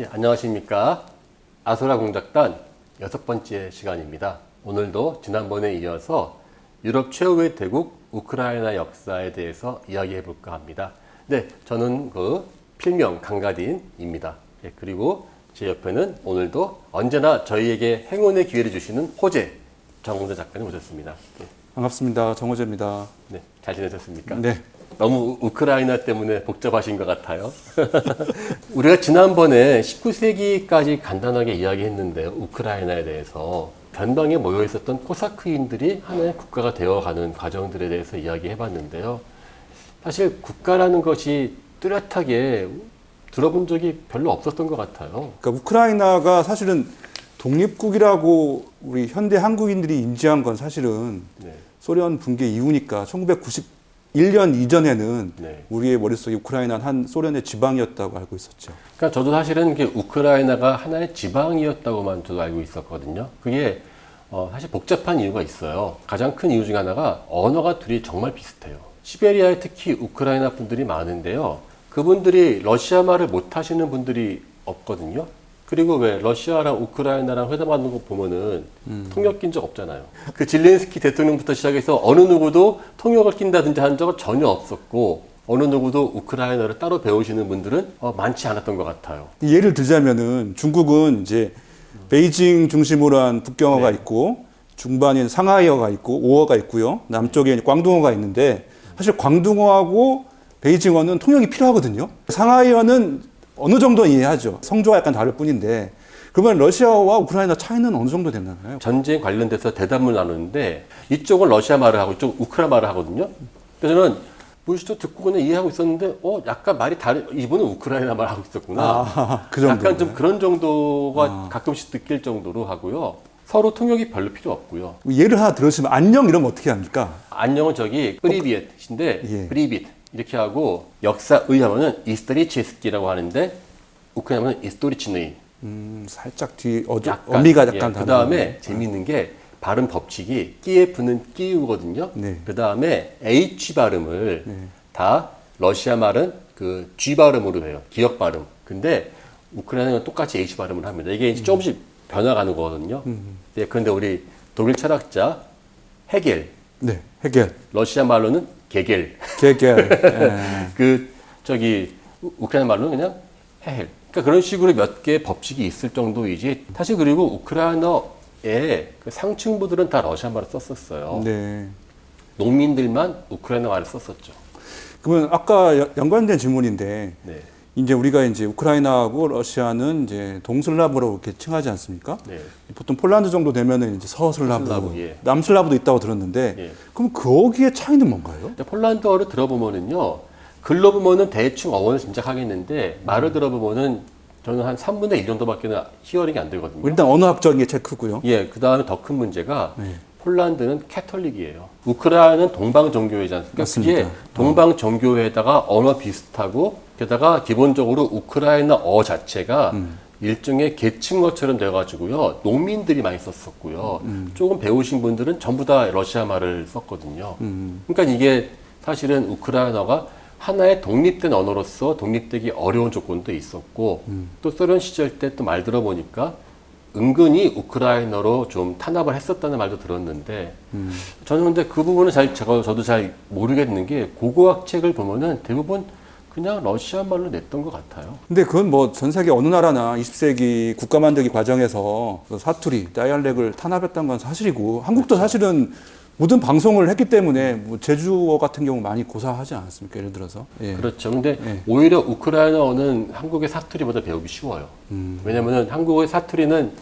예, 안녕하십니까. 아소라 공작단 여섯 번째 시간입니다. 오늘도 지난번에 이어서 유럽 최후의 대국 우크라이나 역사에 대해서 이야기해 볼까 합니다. 네, 저는 그 필명 강가딘입니다. 예, 그리고 제 옆에는 오늘도 언제나 저희에게 행운의 기회를 주시는 호재 정홍재 작가님 오셨습니다. 예, 반갑습니다. 정호재입니다. 네, 잘 지내셨습니까? 네. 너무 우- 우크라이나 때문에 복잡하신 것 같아요. 우리가 지난번에 19세기까지 간단하게 이야기했는데요. 우크라이나에 대해서 변방에 모여 있었던 코사크인들이 하나의 국가가 되어가는 과정들에 대해서 이야기해봤는데요. 사실 국가라는 것이 뚜렷하게 들어본 적이 별로 없었던 것 같아요. 그러니까 우크라이나가 사실은 독립국이라고 우리 현대 한국인들이 인지한 건 사실은 네, 소련 붕괴 이후니까 1991년 이전에는 네. 우리의 머릿속에 우크라이나는 한 소련의 지방이었다고 알고 있었죠. 그러니까 저도 사실은 이게 우크라이나가 하나의 지방이었다고만 저도 알고 있었거든요. 그게 어, 사실 복잡한 이유가 있어요. 가장 큰 이유 중 하나가 언어가 둘이 정말 비슷해요. 시베리아에 특히 우크라이나 분들이 많은데요. 그분들이 러시아 말을 못 하시는 분들이 없거든요. 그리고 왜 러시아랑 우크라이나랑 회담하는 거 보면은 통역 낀 적 없잖아요. 그 질렌스키 대통령부터 시작해서 어느 누구도 통역을 낀다든지 한 적은 전혀 없었고 어느 누구도 우크라이나를 따로 배우시는 분들은 어, 많지 않았던 것 같아요. 예를 들자면은 중국은 이제 베이징 중심으로 한 북경어가 네. 있고 중반인 상하이어가 있고 오어가 있고요. 남쪽에 광둥어가 있는데 사실 광둥어하고 베이징어는 통역이 필요하거든요. 상하이어는 어느 정도 이해하죠. 성조가 약간 다를 뿐인데 그러면 러시아와 우크라이나 차이는 어느 정도 되나요? 전쟁 관련돼서 대담을 나누는데 이쪽은 러시아 말을 하고 이쪽은 우크라 말을 하거든요. 그래서 저는 무시도 듣고 그냥 이해하고 있었는데 어 약간 말이 다른 이분은 우크라이나 말 하고 있었구나. 아, 그. 약간 좀 그런 정도가 가끔씩 느낄 정도로 하고요. 서로 통역이 별로 필요 없고요. 예를 하나 들으시면 안녕 이러면 어떻게 합니까? 안녕은 저기 프리비엣인데 예. 프리빗 이렇게 하고 역사의 하면은 이스토리치스키라고 하는데 우크라이나는 이스토리치느이 음, 살짝 뒤 어조, 약간, 어미가 약간 그 다음에 재미있는 게 발음 법칙이 끼에프는 끼우거든요. 네. 그 다음에 H 발음을 다 러시아 말은 그 G 발음으로 해요. 기억 발음. 근데 우크라이나는 똑같이 H 발음을 합니다. 이게 이제 조금씩 변화가는 거거든요. 네, 그런데 우리 독일 철학자 헤겔, 네, 해결, 러시아 말로는 게겔, 개결. 예. 그 저기 우- 우크라이나 말로는 그냥 헤헬. 그러니까 그런 식으로 몇 개의 법칙이 있을 정도이지. 사실 그리고 우크라이나의 그 상층부들은 다 러시아 말을 썼었어요. 네. 농민들만 우크라이나 말을 썼었죠. 그러면 아까 여- 연관된 질문인데 네, 이제 우리가 이제 우크라이나하고 러시아는 이제 동슬라브로 이렇게 칭하지 않습니까? 네. 보통 폴란드 정도 되면은 이제 서슬라브, 서슬라브, 예. 남슬라브도 있다고 들었는데 예. 그럼 거기에 차이는 뭔가요? 폴란드어를 들어보면은요, 글로 보면은 대충 어원을 짐작하겠는데 말을 들어보면은 저는 한 3분의 1 정도밖에 는 히어링이 안 되거든요. 일단 언어학적인 게 체크고요. 예, 그 다음에 더 큰 문제가 네. 폴란드는 캐톨릭이에요. 우크라이나는 동방 종교회지 않습니까? 맞습니다. 그게 동방 종교회에다가 언어 비슷하고 게다가 기본적으로 우크라이나어 자체가 음. 일종의 계층어처럼 돼가지고요 농민들이 많이 썼었고요 음. 조금 배우신 분들은 전부 다 러시아 말을 썼거든요. 음. 그러니까 이게 사실은 우크라이나가 하나의 독립된 언어로서 독립되기 어려운 조건도 있었고 음. 또 소련 시절 때 또 말 들어보니까 은근히 우크라이나로 좀 탄압을 했었다는 말도 들었는데 음. 저는 근데 그 부분은 잘 제가 저도 잘 모르겠는 게 고고학 책을 보면은 대부분 그냥 러시아 말로 냈던 것 같아요. 근데 그건 뭐 전 세계 어느 나라나 20세기 국가 만들기 과정에서 그 사투리, 다이알렉을 탄압했던 건 사실이고 한국도 사실은 모든 방송을 했기 때문에 뭐 제주어 같은 경우 많이 고사하지 않았습니까? 예를 들어서. 예. 그렇죠. 근데 네. 오히려 우크라이나어는 한국의 사투리보다 배우기 쉬워요. 음. 왜냐면은 한국의 사투리는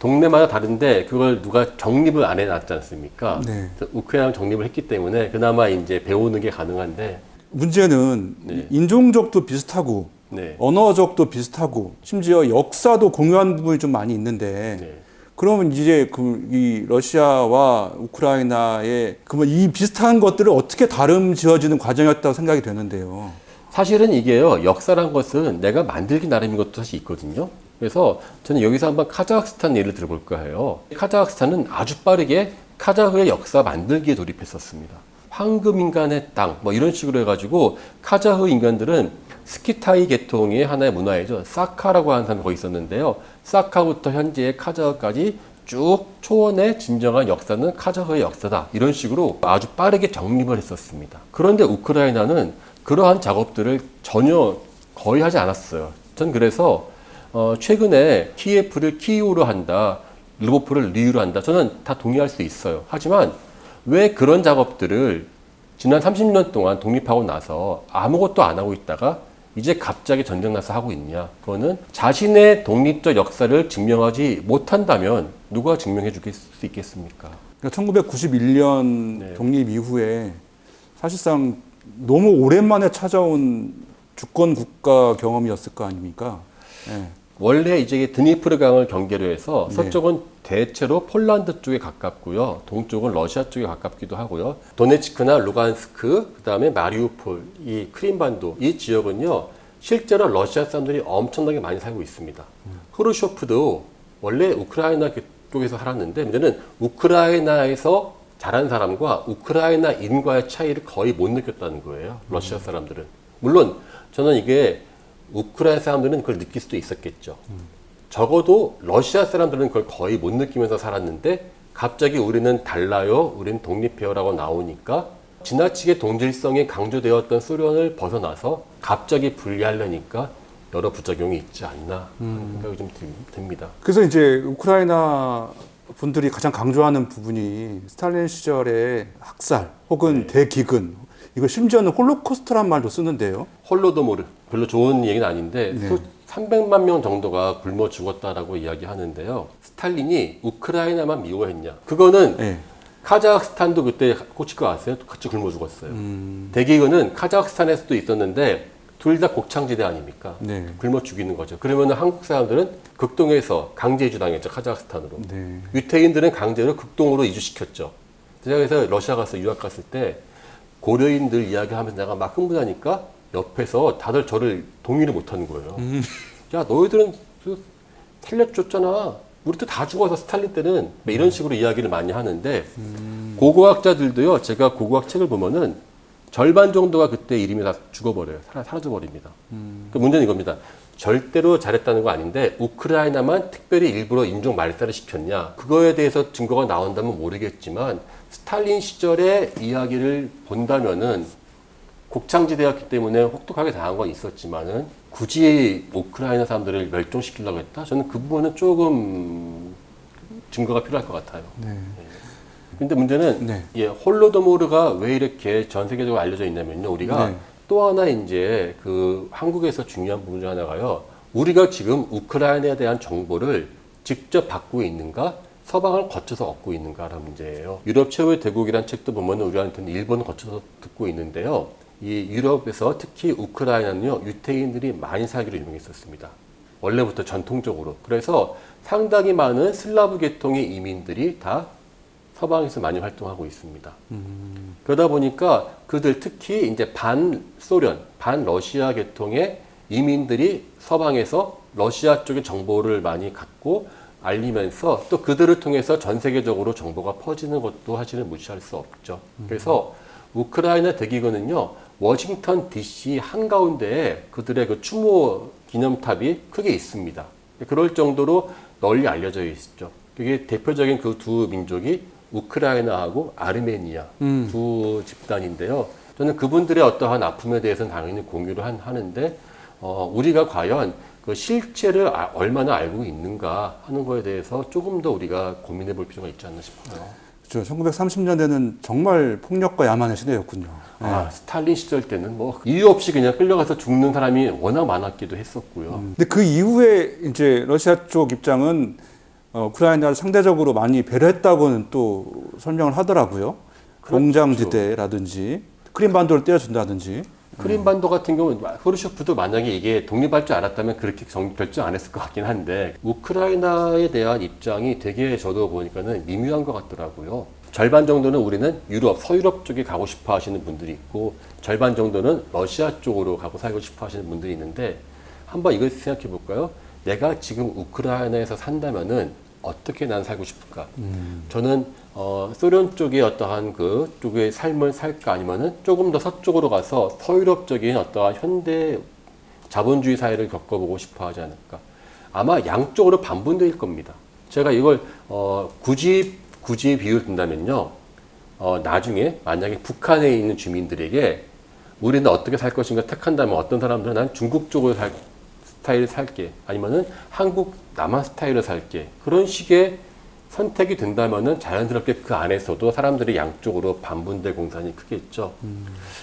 동네마다 다른데 그걸 누가 정립을 안 해놨지 않습니까? 네. 우크라이나 정립을 했기 때문에 그나마 이제 배우는 게 가능한데, 문제는 네. 인종적도 비슷하고 네. 언어적도 비슷하고 심지어 역사도 공유한 부분이 좀 많이 있는데 네. 그러면 이제 그 이 러시아와 우크라이나의 그러면 이 비슷한 것들을 어떻게 다름 지어지는 과정이었다고 생각이 되는데요. 사실은 이게요, 역사란 것은 내가 만들기 나름인 것도 사실 있거든요. 그래서 저는 여기서 한번 카자흐스탄 예를 들어볼까 해요. 카자흐스탄은 아주 빠르게 카자흐의 역사 만들기에 돌입했었습니다. 황금 인간의 땅, 뭐 이런 식으로 해가지고 카자흐 인간들은 스키타이 계통의 하나의 문화이죠. 사카라고 하는 사람이 거기 있었는데요. 사카부터 현재의 카자흐까지 쭉 초원의 진정한 역사는 카자흐의 역사다. 이런 식으로 아주 빠르게 정립을 했었습니다. 그런데 우크라이나는 그러한 작업들을 전혀 거의 하지 않았어요. 전 그래서 어, 최근에 키예프를 키이우로 한다, 르보프를 리우로 한다. 저는 다 동의할 수 있어요. 하지만 왜 그런 작업들을 지난 30년 동안 독립하고 나서 아무것도 안 하고 있다가 이제 갑자기 전쟁 나서 하고 있냐? 그거는 자신의 독립적 역사를 증명하지 못한다면 누가 증명해 줄 수 있겠습니까? 그러니까 1991년 네. 독립 이후에 사실상 너무 오랜만에 찾아온 주권 국가 경험이었을 거 아닙니까? 예. 원래 이제 드니프르 강을 경계로 해서 네. 서쪽은 대체로 폴란드 쪽에 가깝고요. 동쪽은 러시아 쪽에 가깝기도 하고요. 도네츠크나 루간스크, 그다음에 마리우폴, 이 크림반도 이 지역은요. 실제로 러시아 사람들이 엄청나게 많이 살고 있습니다. 흐르쇼프도 원래 우크라이나 쪽에서 살았는데 문제는 우크라이나에서 자란 사람과 우크라이나 인과의 차이를 거의 못 느꼈다는 거예요. 러시아 사람들은. 물론 저는 이게 우크라이나 사람들은 그걸 느낄 수도 있었겠죠. 적어도 러시아 사람들은 그걸 거의 못 느끼면서 살았는데 갑자기 우리는 달라요, 우리는 독립해요라고 나오니까 지나치게 동질성이 강조되었던 소련을 벗어나서 갑자기 분리하려니까 여러 부작용이 있지 않나 하는 생각이 좀 듭- 듭니다. 그래서 이제 우크라이나 분들이 가장 강조하는 부분이 스탈린 시절의 학살 혹은 대기근 이거 심지어는 홀로코스트란 말도 쓰는데요. 홀로도모르 별로 좋은 얘기는 아닌데 네. 수- 300만 명 정도가 굶어 죽었다라고 이야기하는데요. 스탈린이 우크라이나만 미워했냐? 그거는 예. 카자흐스탄도 그때 꽂힐 거 아세요? 같이 굶어 죽었어요. 음. 대기근은 카자흐스탄에서도 있었는데 둘 다 곡창지대 아닙니까? 네. 굶어 죽이는 거죠. 그러면 한국 사람들은 극동에서 강제 이주당했죠. 카자흐스탄으로. 네. 유태인들은 강제로 극동으로 이주시켰죠. 그래서 러시아 가서 유학 갔을 때 고려인들 이야기하면서 내가 막 흥분하니까 옆에서 다들 저를 동의를 못하는 거예요. 야 너희들은 그 살려줬잖아. 우리도 다 죽어서 스탈린 때는 뭐 이런 식으로 이야기를 많이 하는데 고고학자들도요. 제가 고고학 책을 보면은 절반 정도가 그때 이름이 다 죽어버려요. 사라, 사라져 버립니다. 그 문제는 이겁니다. 절대로 잘했다는 거 아닌데 우크라이나만 특별히 일부러 인종 말살을 시켰냐 그거에 대해서 증거가 나온다면 모르겠지만 스탈린 시절의 이야기를 본다면은 곡창지대였기 때문에 혹독하게 당한 건 있었지만은 굳이 우크라이나 사람들을 멸종시키려고 했다? 저는 그 부분은 조금 증거가 필요할 것 같아요. 네. 근데 문제는 네. 예, 홀로도모르가 왜 이렇게 전 세계적으로 알려져 있냐면요. 우리가 네. 또 하나 이제 그 한국에서 중요한 부분 중 하나가요. 우리가 지금 우크라이나에 대한 정보를 직접 받고 있는가? 서방을 거쳐서 얻고 있는가라는 문제예요. 유럽 최후의 대국이라는 책도 보면 우리한테는 일본을 거쳐서 듣고 있는데요. 이 유럽에서 특히 우크라이나는요, 유태인들이 많이 살기로 유명했었습니다. 원래부터 전통적으로. 그래서 상당히 많은 슬라브 계통의 이민들이 다 서방에서 많이 활동하고 있습니다. 그러다 보니까 그들 특히 이제 반 소련, 반 러시아 계통의 이민들이 서방에서 러시아 쪽의 정보를 많이 갖고 알리면서 또 그들을 통해서 전 세계적으로 정보가 퍼지는 것도 사실은 무시할 수 없죠. 그래서 우크라이나 대기근은요, 워싱턴 DC 한가운데에 그들의 그 추모 기념탑이 크게 있습니다. 그럴 정도로 널리 알려져 있죠. 그게 대표적인 그 두 민족이 우크라이나하고 아르메니아 음. 두 집단인데요. 저는 그분들의 어떠한 아픔에 대해서는 당연히 공유를 한, 하는데 어, 우리가 과연 그 실체를 아- 얼마나 알고 있는가 하는 거에 대해서 조금 더 우리가 고민해 볼 필요가 있지 않나 싶어요. 그렇죠. 1930년대는 정말 폭력과 야만의 시대였군요. 네. 아, 스탈린 시절 때는 뭐 이유 없이 그냥 끌려가서 죽는 사람이 워낙 많았기도 했었고요. 근데 그 이후에 이제 러시아 쪽 입장은 어, 우크라이나를 상대적으로 많이 배려했다고는 또 설명을 하더라고요. 그렇죠. 공장지대라든지 크림반도를 떼어준다든지. 크림반도 같은 경우는 흐르쇼프도 만약에 이게 독립할 줄 알았다면 그렇게 정- 결정 안 했을 것 같긴 한데 우크라이나에 대한 입장이 되게 저도 보니까는 미묘한 것 같더라고요. 절반 정도는 우리는 유럽, 서유럽 쪽에 가고 싶어 하시는 분들이 있고 절반 정도는 러시아 쪽으로 가고 살고 싶어 하시는 분들이 있는데 한번 이걸 생각해 볼까요? 내가 지금 우크라이나에서 산다면은 어떻게 난 살고 싶을까? 저는 어, 소련 쪽의 어떠한 그 쪽의 삶을 살까 아니면은 조금 더 서쪽으로 가서 서유럽적인 어떠한 현대 자본주의 사회를 겪어보고 싶어 하지 않을까. 아마 양쪽으로 반분될 겁니다. 제가 이걸 어, 굳이 굳이 비유를 든다면요. 어, 나중에 만약에 북한에 있는 주민들에게 우리는 어떻게 살 것인가 택한다면 어떤 사람들은 난 중국 쪽으로 살 스타일을 살게 아니면은 한국 남한 스타일을 살게 그런 식의 선택이 된다면은 자연스럽게 그 안에서도 사람들이 양쪽으로 반분될 공산이 크겠죠.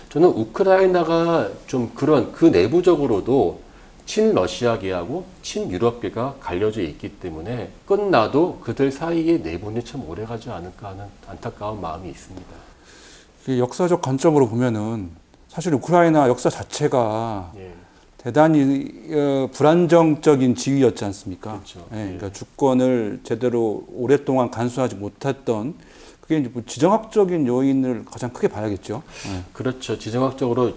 저는 우크라이나가 좀 그런 그 내부적으로도 친러시아계하고 친유럽계가 갈려져 있기 때문에 끝나도 그들 사이의 내분이 참 오래가지 않을까 하는 안타까운 마음이 있습니다. 그 역사적 관점으로 보면은 사실 우크라이나 역사 자체가 예. 대단히 어, 불안정적인 지위였지 않습니까? 그렇죠. 예, 예. 그러니까 주권을 제대로 오랫동안 간수하지 못했던 그게 이제 뭐 지정학적인 요인을 가장 크게 봐야겠죠. 예. 그렇죠. 지정학적으로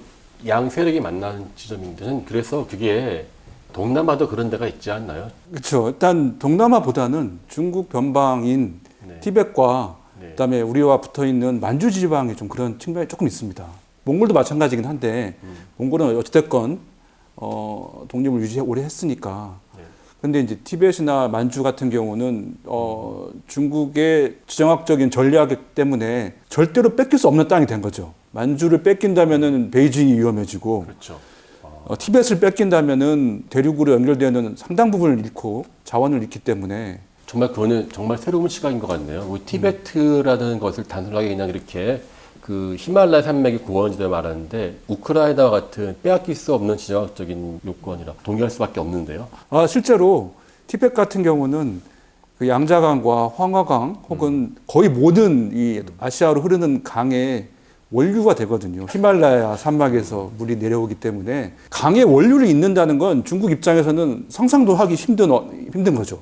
양 세력이 만나는 지점인데는 그래서 그게 동남아도 그런 데가 있지 않나요? 그렇죠. 일단 동남아보다는 중국 변방인 네. 티벳과 네. 그다음에 우리와 붙어 있는 만주 지방에 좀 그런 측면이 조금 있습니다. 몽골도 마찬가지긴 한데 음. 몽골은 어찌됐건 어, 독립을 유지 오래 했으니까. 네. 근데 이제 티벳이나 만주 같은 경우는 어, 중국의 지정학적인 전략 때문에 절대로 뺏길 수 없는 땅이 된 거죠. 만주를 뺏긴다면은 베이징이 위험해지고 그렇죠. 어, 티벳을 뺏긴다면은 대륙으로 연결되는 상당 부분을 잃고 자원을 잃기 때문에 정말 그거는 정말 새로운 시각인 것 같네요. 우리 티베트라는 것을 단순하게 그냥 이렇게 그 히말라야 산맥의 구원지대 말하는데 우크라이나와 같은 빼앗길 수 없는 지정학적인 요건이라 동의할 수밖에 없는데요. 아, 실제로 티벳 같은 경우는 그 양자강과 황화강 혹은 거의 모든 이 아시아로 흐르는 강의 원류가 되거든요. 히말라야 산맥에서 물이 내려오기 때문에 강의 원류를 잇는다는 건 중국 입장에서는 상상도 하기 힘든 어- 힘든 거죠.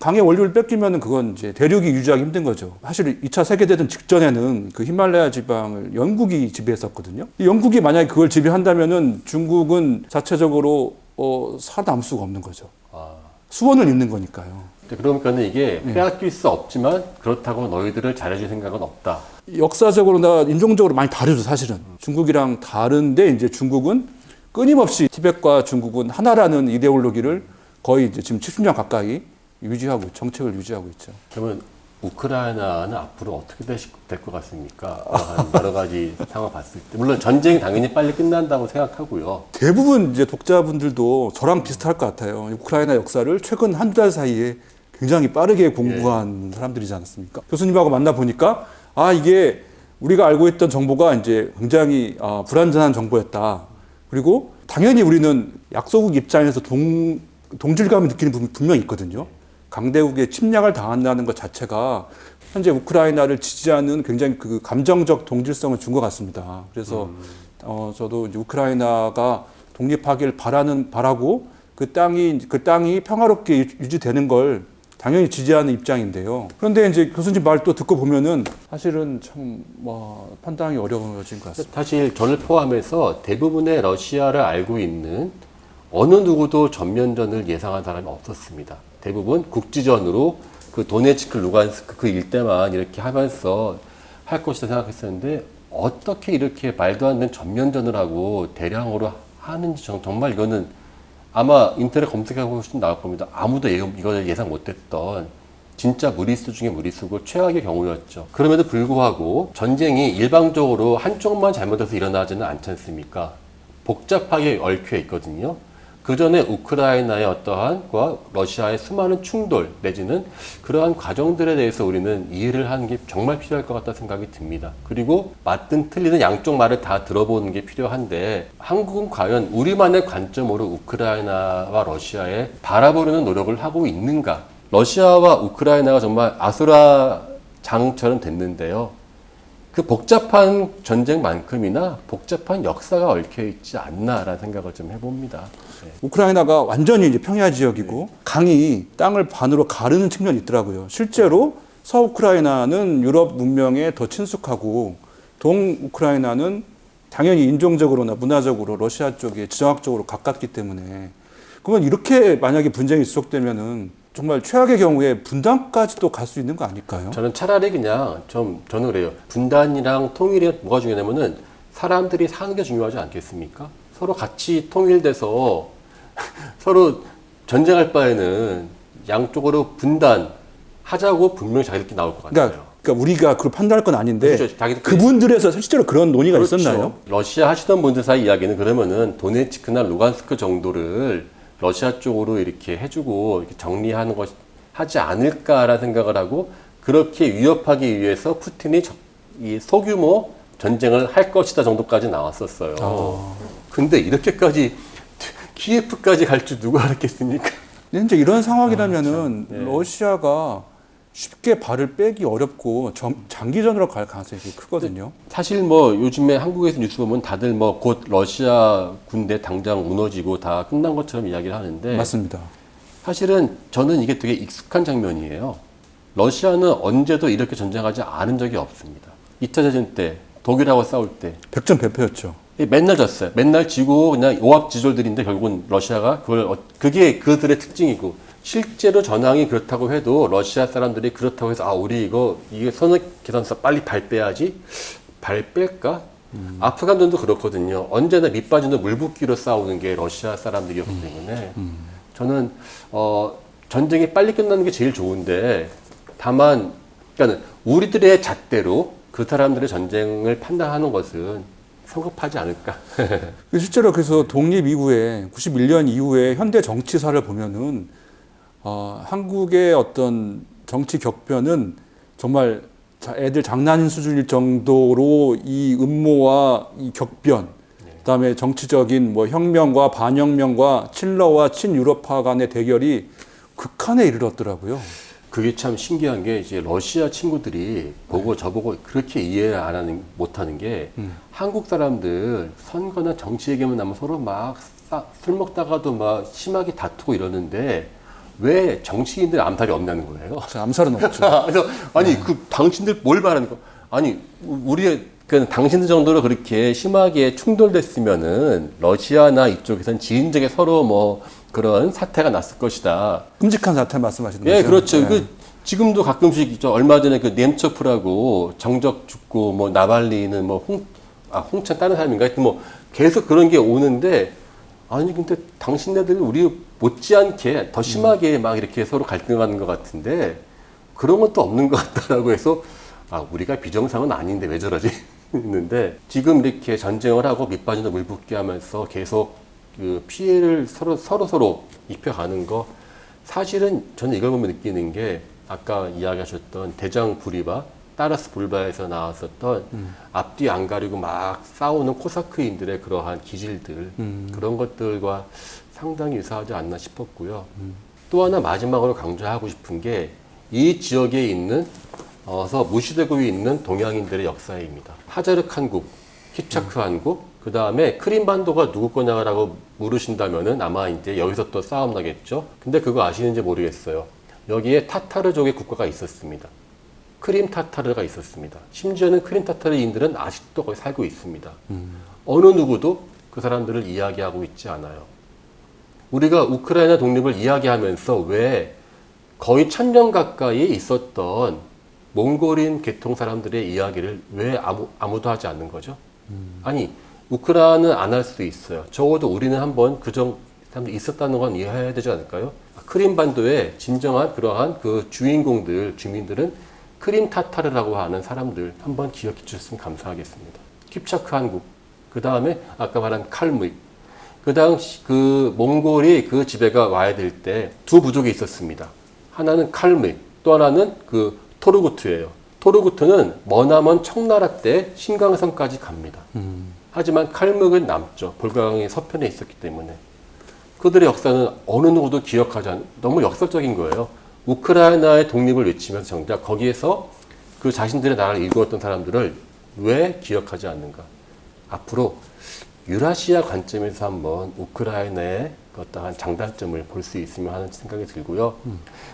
강의 원료를 뺏기면 그건 이제 대륙이 유지하기 힘든 거죠. 사실 2차 세계대전 직전에는 그 히말라야 지방을 영국이 지배했었거든요. 이 영국이 만약에 그걸 지배한다면은 중국은 자체적으로 어, 살아남을 수가 없는 거죠. 아, 수원을 잇는 거니까요. 그러니까는 이게 빼앗길 수 없지만 그렇다고 너희들을 잘해줄 생각은 없다. 역사적으로나 인종적으로 많이 다르죠, 사실은. 중국이랑 다른데 이제 중국은 끊임없이 티벳과 중국은 하나라는 이데올로기를 거의 이제 지금 70년 가까이 유지하고 정책을 유지하고 있죠. 그러면 우크라이나는 앞으로 어떻게 될 것 같습니까? 여러 가지 상황 봤을 때 물론 전쟁이 당연히 빨리 끝난다고 생각하고요. 대부분 이제 독자분들도 저랑 비슷할 것 같아요. 우크라이나 역사를 최근 한 달 사이에 굉장히 빠르게 공부한 사람들이지 않았습니까? 교수님하고 만나 보니까 아 이게 우리가 알고 있던 정보가 이제 굉장히 아, 불완전한 정보였다. 그리고 당연히 우리는 약소국 입장에서 동 동질감을 느끼는 부분이 분명히 있거든요. 강대국의 침략을 당한다는 것 자체가 현재 우크라이나를 지지하는 굉장히 그 감정적 동질성을 준 것 같습니다. 그래서 어, 저도 우크라이나가 독립하길 바라는 바라고 그 땅이 그 땅이 평화롭게 유- 유지되는 걸 당연히 지지하는 입장인데요. 그런데 이제 교수님 말 또 듣고 보면은 사실은 참 뭐 판단이 어려워진 것 같습니다. 사실 저를 포함해서 대부분의 러시아를 알고 있는 어느 누구도 전면전을 예상한 사람이 없었습니다. 대부분 국지전으로 그 도네츠크, 루간스크 그 일대만 이렇게 하면서 할 것이다 생각했었는데 어떻게 이렇게 말도 안 되는 전면전을 하고 대량으로 하는지 정- 정말 이거는 아마 인터넷 검색해 보시면 나올 겁니다. 아무도 예- 이걸 예상 못했던 진짜 무리수 중에 무리수고 최악의 경우였죠. 그럼에도 불구하고 전쟁이 일방적으로 한쪽만 잘못해서 일어나지는 않지 않습니까? 복잡하게 얽혀 있거든요. 그 전에 우크라이나의 어떠한 과 러시아의 수많은 충돌 내지는 그러한 과정들에 대해서 우리는 이해를 하는 게 정말 필요할 것 같다 생각이 듭니다. 그리고 맞든 틀리든 양쪽 말을 다 들어보는 게 필요한데 한국은 과연 우리만의 관점으로 우크라이나와 러시아에 바라보려는 노력을 하고 있는가? 러시아와 우크라이나가 정말 아수라 장처럼 됐는데요. 그 복잡한 전쟁만큼이나 복잡한 역사가 얽혀 있지 않나라는 생각을 좀 해봅니다. 네. 우크라이나가 완전히 이제 평야 지역이고 강이 땅을 반으로 가르는 측면이 있더라고요. 실제로 서우크라이나는 유럽 문명에 더 친숙하고 동우크라이나는 당연히 인종적으로나 문화적으로 러시아 쪽에 지정학적으로 가깝기 때문에 그러면 이렇게 만약에 분쟁이 지속되면은 정말 최악의 경우에 분단까지도 갈 수 있는 거 아닐까요? 저는 차라리 그냥 좀 저는 그래요. 분단이랑 통일이 뭐가 중요하냐면은 사람들이 사는 게 중요하지 않겠습니까? 서로 같이 통일돼서 서로 전쟁할 바에는 양쪽으로 분단 하자고 분명히 자기들끼리 나올 것 같아요. 그러니까, 그러니까 우리가 그걸 판단할 건 아닌데 그렇죠. 자기들끼리- 그분들에서 실제로 그런 논의가 그렇죠. 있었나요? 러시아 하시던 분들 사이 이야기는 그러면은 도네츠크나 루간스크 정도를 러시아 쪽으로 이렇게 해주고 이렇게 정리하는 것 하지 않을까라는 생각을 하고 그렇게 위협하기 위해서 푸틴이 저- 이 소규모 전쟁을 할 것이다 정도까지 나왔었어요. 아. 근데 이렇게까지 키예프까지 갈 줄 누가 알았겠습니까? 근데 이제 이런 상황이라면은 네. 러시아가 쉽게 발을 빼기 어렵고 점- 장기전으로 갈 가능성이 크거든요. 사실 뭐 요즘에 한국에서 뉴스 보면 다들 뭐 곧 러시아 군대 당장 무너지고 다 끝난 것처럼 이야기를 하는데 맞습니다. 사실은 저는 이게 되게 익숙한 장면이에요. 러시아는 언제도 이렇게 전쟁하지 않은 적이 없습니다. 2차 대전 때 독일하고 싸울 때 백전백패였죠. 맨날 졌어요. 맨날 지고 그냥 오합지졸들인데 결국은 러시아가 그걸 어- 그게 그들의 특징이고 실제로 전황이 그렇다고 해도 러시아 사람들이 그렇다고 해서 아 우리 이거 이게 선악 계산서 빨리 발 빼야지 발 뺄까? 아프간전도 그렇거든요. 언제나 밑빠진 물붓기로 싸우는 게 러시아 사람들이었기 때문에 저는 어 전쟁이 빨리 끝나는 게 제일 좋은데 다만 그러니까 우리들의 잣대로 그 사람들의 전쟁을 판단하는 것은 성급하지 않을까. 실제로 그래서 독립 이후에 91년 이후에 현대 정치사를 보면은 어, 한국의 어떤 정치 격변은 정말 자- 애들 장난인 수준일 정도로 이 음모와 이 격변, 그다음에 정치적인 뭐 혁명과 반혁명과 친러와 친유럽파 간의 대결이 극한에 이르렀더라고요. 그게 참 신기한 게 이제 러시아 친구들이 보고 저보고 그렇게 이해를 안 하는 못 하는 게 한국 사람들 선거나 정치 얘기만 나면 서로 막 술 먹다가도 막 심하게 다투고 이러는데 왜 정치인들 암살이 없냐는 거예요. 자, 암살은 없죠. 그래서 아니 그 당신들 뭘 바라는 거? 아니 우리 그 당신들 정도로 그렇게 심하게 충돌됐으면은 러시아나 이쪽에선 지인적에 서로 뭐 그런 사태가 났을 것이다. 끔찍한 사태 말씀하시는 예, 거죠. 그렇죠. 네. 그 지금도 가끔씩 저 얼마 전에 그 넴초프라고 정적 죽고 뭐 나발리는 뭐 홍 아 홍찬 다른 사람인가 하여튼 뭐 계속 그런 게 오는데 아니 근데 당신네들 우리 못지않게 더 심하게 막 이렇게 서로 갈등하는 것 같은데 그런 것도 없는 것 같다라고 해서 아 우리가 비정상은 아닌데 왜 저러지? 했는데 지금 이렇게 전쟁을 하고 밑빠진도 물붓게 하면서 계속 그 피해를 서로 서로 서로 입혀가는 거 사실은 저는 이걸 보면 느끼는 게 아까 이야기하셨던 대장 부리바 따라스 불바에서 나왔었던 앞뒤 안 가리고 막 싸우는 코사크인들의 그러한 기질들 그런 것들과 상당히 유사하지 않나 싶었고요. 또 하나 마지막으로 강조하고 싶은 게 이 지역에 있는 어서 무시되고 있는 동양인들의 역사입니다. 하자르크 한국, 키차크 한국, 그 다음에 크림반도가 누구 거냐라고 물으신다면은 아마 이제 여기서 또 싸움 나겠죠. 근데 그거 아시는지 모르겠어요. 여기에 타타르족의 국가가 있었습니다. 크림 타타르가 있었습니다. 심지어는 크림 타타르인들은 아직도 거기 살고 있습니다. 어느 누구도 그 사람들을 이야기하고 있지 않아요. 우리가 우크라이나 독립을 이야기하면서 왜 거의 천 년 가까이 있었던 몽골인 계통 사람들의 이야기를 왜 아무, 아무도 하지 않는 거죠? 아니, 우크라이나는 안 할 수도 있어요. 적어도 우리는 한번 그정 사람들이 있었다는 건 이해해야 되지 않을까요? 크림 반도의 진정한 그러한 그 주인공들, 주민들은 크림 타타르라고 하는 사람들 한번 기억해 주셨으면 감사하겠습니다. 킵차크 한국, 그 다음에 아까 말한 칼무이, 그 당시 그 몽골이 그 지배가 와야 될 때 두 부족이 있었습니다. 하나는 칼무이, 또 하나는 그 토르구트예요. 토르구트는 머나먼 청나라 때 신강성까지 갑니다. 하지만 칼묵은 남죠. 볼가강의 서편에 있었기 때문에. 그들의 역사는 어느 누구도 기억하지 않는, 너무 역설적인 거예요. 우크라이나의 독립을 외치면서 정작 거기에서 그 자신들의 나라를 일구었던 사람들을 왜 기억하지 않는가? 앞으로 유라시아 관점에서 한번 우크라이나의 그 어떠한 장단점을 볼 수 있으면 하는 생각이 들고요.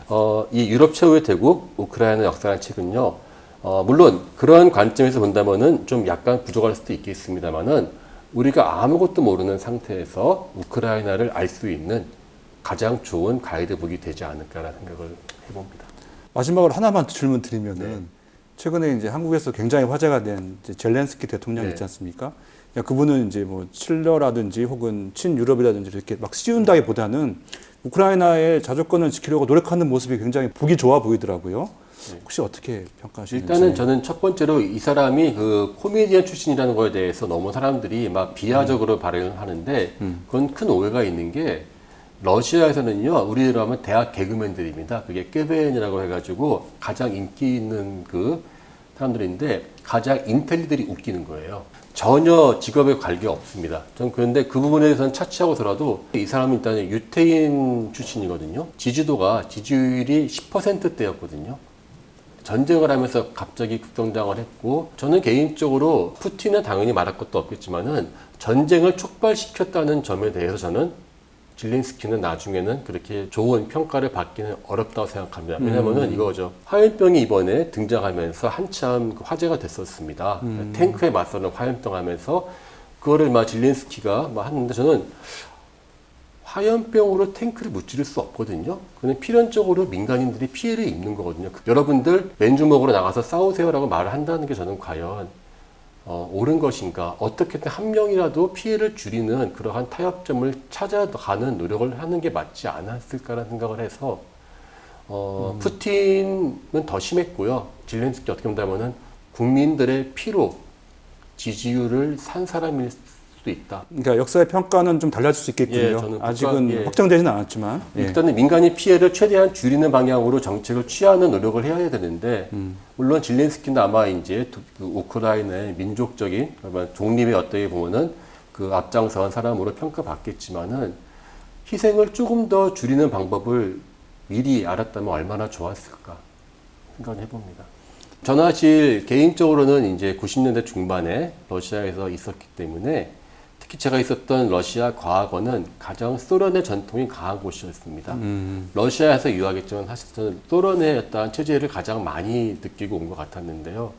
어, 이 유럽 최후의 대국 우크라이나 역사라는 책은요. 어, 물론 그런 관점에서 본다면은 좀 약간 부족할 수도 있겠습니다만은 우리가 아무것도 모르는 상태에서 우크라이나를 알 수 있는 가장 좋은 가이드북이 되지 않을까라는 생각을 해봅니다. 마지막으로 하나만 질문 드리면은 최근에 이제 한국에서 굉장히 화제가 된 젤렌스키 대통령 네. 있지 않습니까? 야, 그분은 이제 뭐 칠러라든지 혹은 친유럽이라든지 이렇게 막 씌운다기보다는 우크라이나의 자주권을 지키려고 노력하는 모습이 굉장히 보기 좋아 보이더라고요. 혹시 어떻게 평가하시는지? 일단은 저는 첫 번째로 이 사람이 그 코미디언 출신이라는 거에 대해서 너무 사람들이 막 비하적으로 발언을 하는데 그건 큰 오해가 있는 게 러시아에서는요 우리로 하면 대학 개그맨들입니다. 그게 깨베인이라고 해가지고 가장 인기 있는 그 사람들인데 가장 인텔리들이 웃기는 거예요. 전혀 직업에 관계 없습니다. 전 그런데 그 부분에 대해서는 차치하고서라도 이 사람이 일단 유태인 출신이거든요. 지지도가 지지율이 10%대였거든요. 전쟁을 하면서 갑자기 급성장을 했고 저는 개인적으로 푸틴은 당연히 말할 것도 없겠지만은 전쟁을 촉발시켰다는 점에 대해서 저는 질린스키는 나중에는 그렇게 좋은 평가를 받기는 어렵다고 생각합니다. 왜냐면은 이거죠. 화염병이 이번에 등장하면서 한참 그 화제가 됐었습니다. 탱크에 맞서는 화염병 하면서 그거를 막 질린스키가 막 하는데 저는 화염병으로 탱크를 무찌를 수 없거든요. 그는 필연적으로 민간인들이 피해를 입는 거거든요. 여러분들 맨주먹으로 나가서 싸우세요라고 말을 한다는 게 저는 과연 어, 옳은 것인가? 어떻게든 한 명이라도 피해를 줄이는 그러한 타협점을 찾아가는 노력을 하는 게 맞지 않았을까라는 생각을 해서 어, 푸틴은 더 심했고요. 질렌스키 어떻게 본다면은 국민들의 피로 지지율을 산 사람일 수도 있다. 그러니까 역사의 평가는 좀 달라질 수 예, 있겠군요. 저는 국가- 아직은 예. 확정되지는 않았지만 예. 일단은 민간인 피해를 최대한 줄이는 방향으로 정책을 취하는 노력을 해야 되는데 물론 질렌스키는 아마 이제 두- 그 우크라이나의 민족적인 그러면 독립의 어떻게 보면은 그 앞장서한 사람으로 평가받겠지만은 희생을 조금 더 줄이는 방법을 미리 알았다면 얼마나 좋았을까 생각을 해봅니다. 저는 사실 개인적으로는 이제 90년대 중반에 러시아에서 있었기 때문에 특히 제가 있었던 러시아 과학원은 가장 소련의 전통이 강한 곳이었습니다. 러시아에서 유학했지만 사실 저는 소련의 어떤 체제를 가장 많이 느끼고 온 것 같았는데요.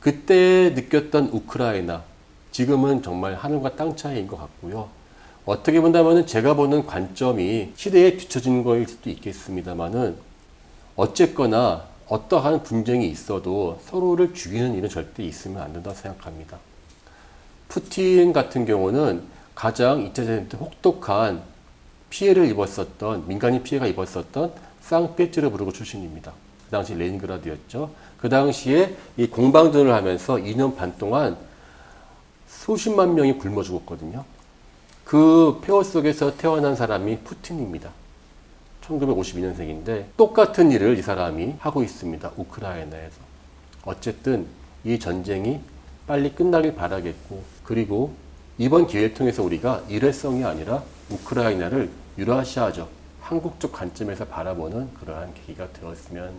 그때 느꼈던 우크라이나, 지금은 정말 하늘과 땅 차이인 것 같고요. 어떻게 본다면 제가 보는 관점이 시대에 뒤처진 거일 수도 있겠습니다만은 어쨌거나 어떠한 분쟁이 있어도 서로를 죽이는 일은 절대 있으면 안 된다고 생각합니다. 푸틴 같은 경우는 가장 2차 대전 때 혹독한 피해를 입었었던 민간인 피해가 입었었던 상페츠르부르크 출신입니다. 그 당시 레닌그라드였죠. 그 당시에 이 공방전을 하면서 2년 반 동안 수십만 명이 굶어 죽었거든요. 그 폐허 속에서 태어난 사람이 푸틴입니다. 1952년생인데 똑같은 일을 이 사람이 하고 있습니다. 우크라이나에서. 어쨌든 이 전쟁이 빨리 끝나길 바라겠고 그리고 이번 기회를 통해서 우리가 일회성이 아니라 우크라이나를 유라시아적 한국적 관점에서 바라보는 그러한 계기가 되었으면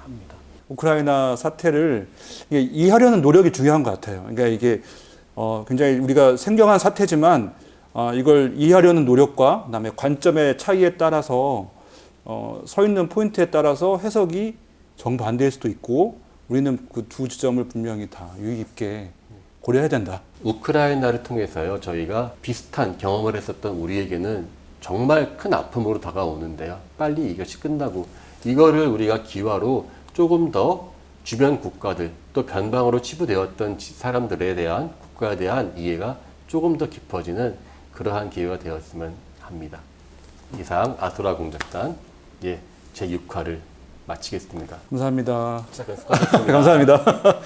합니다. 우크라이나 사태를 이해하려는 노력이 중요한 것 같아요. 그러니까 이게 어, 굉장히 우리가 생경한 사태지만 어, 이걸 이해하려는 노력과 그다음에 관점의 차이에 따라서 어, 서 있는 포인트에 따라서 해석이 정반대일 수도 있고 우리는 그 두 지점을 분명히 다 유의 깊게 고려해야 된다. 우크라이나를 통해서요, 저희가 비슷한 경험을 했었던 우리에게는 정말 큰 아픔으로 다가오는데요. 빨리 이것이 끝나고, 이거를 우리가 기화로 조금 더 주변 국가들, 또 변방으로 치부되었던 지- 사람들에 대한 국가에 대한 이해가 조금 더 깊어지는 그러한 기회가 되었으면 합니다. 이상 아수라 공작단, 예, 제 6화를 마치겠습니다. 감사합니다. 감사합니다.